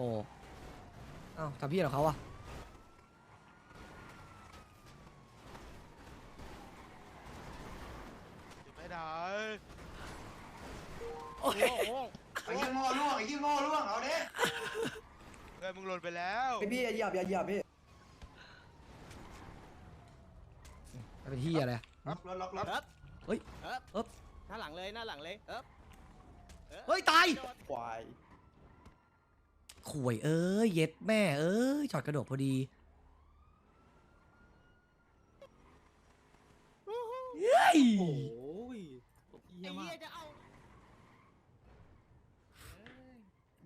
อ้เอ้าทำพี่เหรอเขาอะไม่ได้โอ้ยไอ้ยี่โง่ล่วงไอ้ยี่โง่ล่วงเอาดิเงินมึงหล่นไปแล้วไอพี่อย่าเหยียบอย่าเหยียบพี่เป็นที่อะไรอะล็อกรถล็อกรถเอ๊บเฮ้ยเอ๊บเอ๊บหน้าหลังเลยหน้าหลังเลยเอ๊บเฮ้ยตายควาย ข่วยเอ้ยเย็ดแม่ เอ้ยจอดกระโดดพอดีเฮ้ยโอ้ยไอ้เหี้ยจะเอา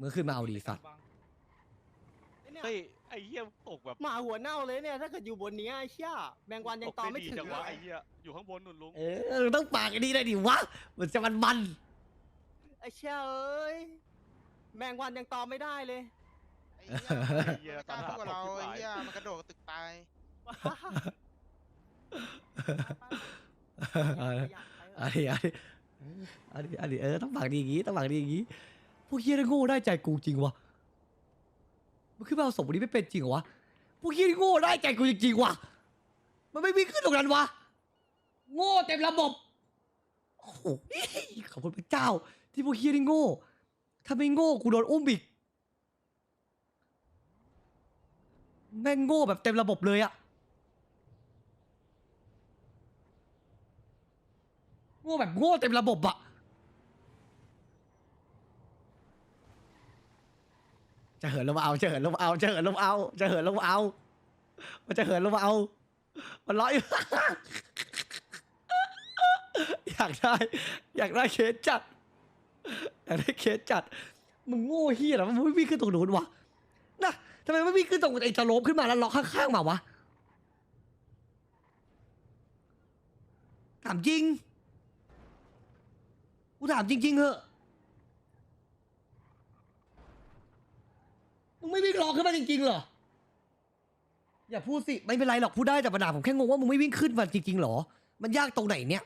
มือขึ้นมาเอาดีสัตว์ไอ้เนี่ยเฮ้ยไอ้เหี้ยตกแบบหมาหัวเน่าเลยเนี่ยถ้าเกิดอยู่บนนี้ไอ้เชี่ยแมงวันยังตอมไม่ดีถึงจังเลวะยไอ้เหี้ยอยู่ข้างบนนุ่นลุงเออต้องปากอันนี้ได้ดิวะมันจะมันมันไอ้เชี่ยเอ้ย แมงวันยังตอมไม่ได้เลย ไอ้เหี้ยตอนสู้กับเราไอ้เหี้ยมันกระโดดตึกตายอันนี้อันนี้อันนี้อันนี้เออต้องปากดีอย่างงี้ต้องปากดีอย่างงี้พวกเฮียได้โง่ได้ใจกูจริงวะมันขึ้นมาเอาศพวันนี้ไม่เป็นจริงเหรอวะพวกเฮียได้โง่ได้ใจกูจริงๆวะมันไม่วิ่งขึ้นตรงนั้นวะโง่เต็มระบบโอ้โหขอบคุณพระเจ้า ที่พวกเฮียได้โง่ ถ้าไม่โง่กูโดนอุ้มอีก แม่งโง่แบบเต็มระบบเลยอะโง่แบบโง่เต็มระบบอะจะเหินลงมาเอา จะเหินลงมาเอา จะเหินลงมาเอา จะเหินลงมาเอา มันจะเหินลงมาเอา มันร้อย อยากได้ อยากได้เคสจัด อยากได้เคสจัด มึงโง่เฮียเหรอมันไม่วิ่งขึ้นตรงนู้นวะนะทำไมไม่วิ่งขึ้นตรงไอ้สโลปขึ้นมาแล้วล็อกข้างๆมาวะถามจริง กูถามจริง ๆเหอะมึงไม่วิ่งล็อกขึ้นมาจริงๆเหรอ อย่าพูดสิ ไม่เป็นไรหรอกพูดได้แต่ปัญหาผมแค่งงว่ามึงไม่วิ่งขึ้นมาจริงๆเหรอ มันยากตรงไหนเนี่ย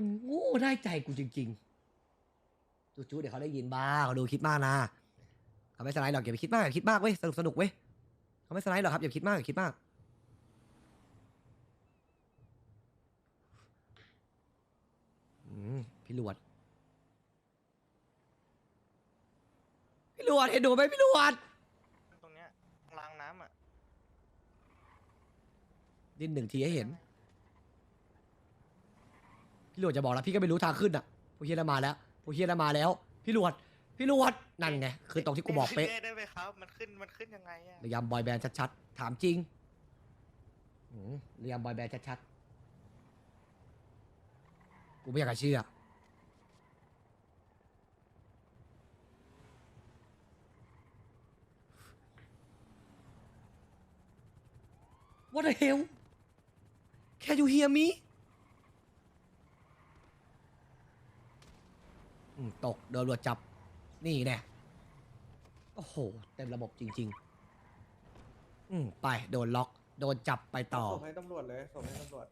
มันโง่ได้ใจกูจริงๆจูๆเดี๋ยวเขาได้ยินบ้าเขาดูคิดมากนะเขาไม่สไลด์หรอกอย่าไปคิดมากอย่าคิดมากเว้ยสนุกสนุกเว้ยเขาไม่สไลด์หรอกครับอย่าคิดมากอย่าคิดมากอืมพี่หลวดพี่หลวดเห็นหนูไหมพี่หลวดตรงเนี้ยรางน้ำอะดิ้นหนึ่งทีให้เห็น พี่หลวดจะบอกแล้วพี่ก็ไม่รู้ทางขึ้นอะพวกเฮียน่ะมาแล้วพวกเฮียน่ะมาแล้ว พี่หลวดพี่หลวดนั่นไงคือตรงที่กูบอกเป๊ะขึ้นได้ไหมครับ มันขึ้นมันขึ้นยังไงอะเรียมบอยแบนด์ชัดๆถามจริงอืมเรียมบอยแบนด์ชัดๆกูไม่อยากจะเชื่อ What the hell Can you hear me อืมตกโดนตำรวจจับ นี่แน่โอ้โห เต็มระบบจริง ๆ อืมไปโดนล็อก โดนจับไปต่อ ส่งให้ตำรวจเลย ส่งให้ตำรวจ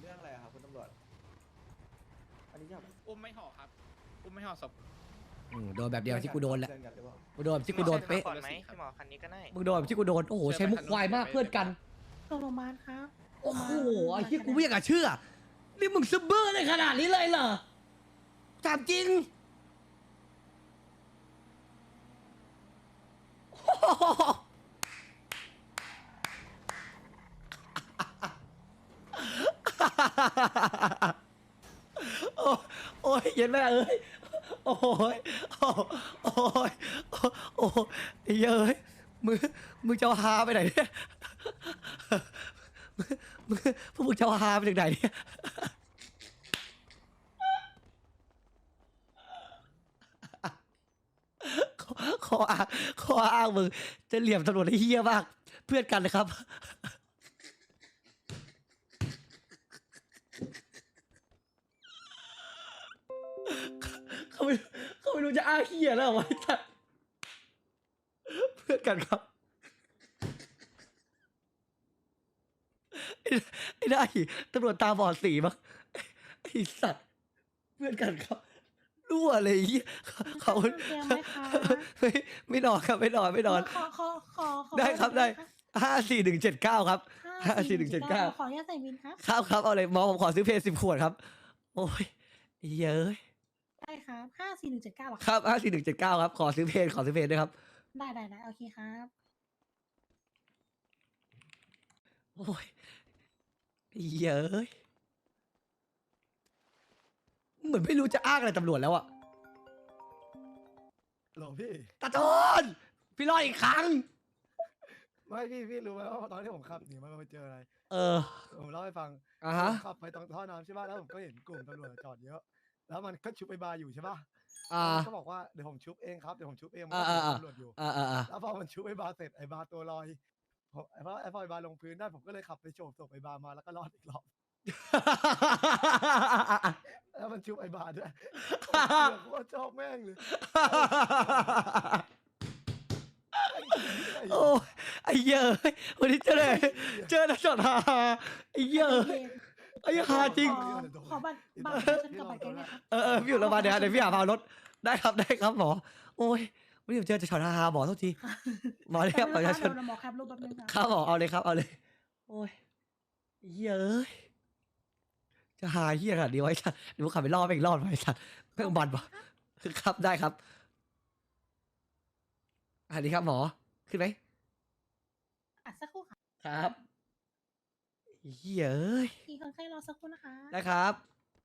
เรื่องอะไรอะครับคุณตำรวจ อันนี้ยังอุ้มไม่ห่อครับ อุ้มไม่ห่อศพ อืมโดนแบบเดียวที่กูโดนแหละเรื่องกันหรือเปล่ากูโดนแบบที่กูโดนเป๊ะ ก่อนไหมพี่หมอคันนี้ก็ได้ มึงโดนแบบที่กูโดน โอ้โห ใช้มุกควายมากเพื่อนกัน โรงพยาบาลครับโอ้โหไอ้ที่กูไม่อยากจะเชื่อ นี่มึงซึมเบอร์ในขนาดนี้เลยเหรอถามจริงโอ้โหโอ้โอ้ยเย็นแม่เอ้ย โอ้ยโอ้โอ้ยโอ้ยไอ้เหี้ยเอ้ยมึงมึงจะเอาฮาไปไหนเนี่ย มึงมึงพวกมึงจะเอาฮาไปถึงไหนเนี่ยขออ้างขออ้างมึงจะเหลี่ยมตำรวจไอ้เฮี้ยมาก เพื่อนกันนะครับ เขาไม่เขาไม่รู้จะอ้างเฮี้ยแล้วเหรอวะไอ้สัสเพื่อนกันครับ ไอ้ไอ้ได้ตำรวจตาบอดสีมั้งไอ้สัตว์เพื่อนกันครับรั่วเลยไอ้เหี้ยเขา เตรียมไหมคะไม่ไม่นอนครับไม่นอนไม่นอน ขอขอขอขอได้ครับเบอได้หน่อยนะห้าสี่หนึ่งเจ็ดเก้าครับคะห้าสี่หนึ่งเจ็ดเก้า ขออนุญาตใส่บินครับครับครับเอาเลยหมอผมขอซื้อเพลสิบขวดครับ โอ้ยเย้ยได้ครับห้าสี่หนึ่งเจ็ดเก้าหรอครับห้าสี่หนึ่งเจ็ดเก้าครับขอซื้อเพลขอซื้อเพลด้วยครับ ได้ได้ได้โอเคครับ โอ้ย เย้ยเหมือนไม่รู้จะอ้างอะไรตำรวจแล้วอะหลงพี่ ตาโจนพี่รอดอีกครั้ง ไม่พี่พี่รู้ไหมว่าตอนที่ผมขับหนีมันไปเจออะไร เออผมเล่าให้ฟังอะฮะ ผมขับไปตรงท่อน้ำใช่ป่ะแล้วผมก็เห็นกลุ่มตำรวจจอดเยอะ แล้วมันก็ชุบไอ้บาร์อยู่ใช่ป่ะอ่าแล้วมันก็บอกว่าเดี๋ยวผมชุบเองครับเดี๋ยวผมชุบเองมันก็อ่าเห็นอ่าตำรวจอยู่ อ่าอ่าอ่าแล้วพอมันชุบไอ้บาร์เสร็จไอ้บาร์ตัวลอย ผมไอ้พอไอ้พอไอ้บาร์ลงพื้นได้ผมก็เลยขับไปโฉบศพไอ้บาร์มาแล้วก็รอดอีกรอบ แล้วมันชุบไอ้บาร์ด้วยโคตรชอบแม่งเลยโอ้ยไอ้เหี้ยอะวันนี้เจอเลยเจอแต่ช็อตฮาไอ้เหี้ยอะไอ้เหี้ยฮาจริง ขอขอบัตรบัตรประชาชนกับบัตรแก๊งหน่อยครับ เออเออพี่อยู่โรงพยาบาลเดี๋ยวเดี๋ยวพี่หาพารถได้ครับได้ครับหมอโอ้ย วันนี้ผมเจอแต่ช็อตฮาๆหมอโทษทีหมอเลยครับประชาชนเดี๋ยวหมอแคปรูปแป๊บนึงครับครับหมอเอาเลยครับ เอาเลย โอ้ยเหี้ยเอ้ยจะหาเหี้ยขนาดนี้ไว้สัตว์เดี๋ยวผมขับไปรอบไปอีกรอบไปสัตว์เพิ่งบันปะครับได้ครับอันนี้ครับหมอ ขึ้นไหมอะสักครู่ค่ะ ครับเหี้ยเอ้ยพี่คนไข้รอสักครู่นะคะ ได้ครับ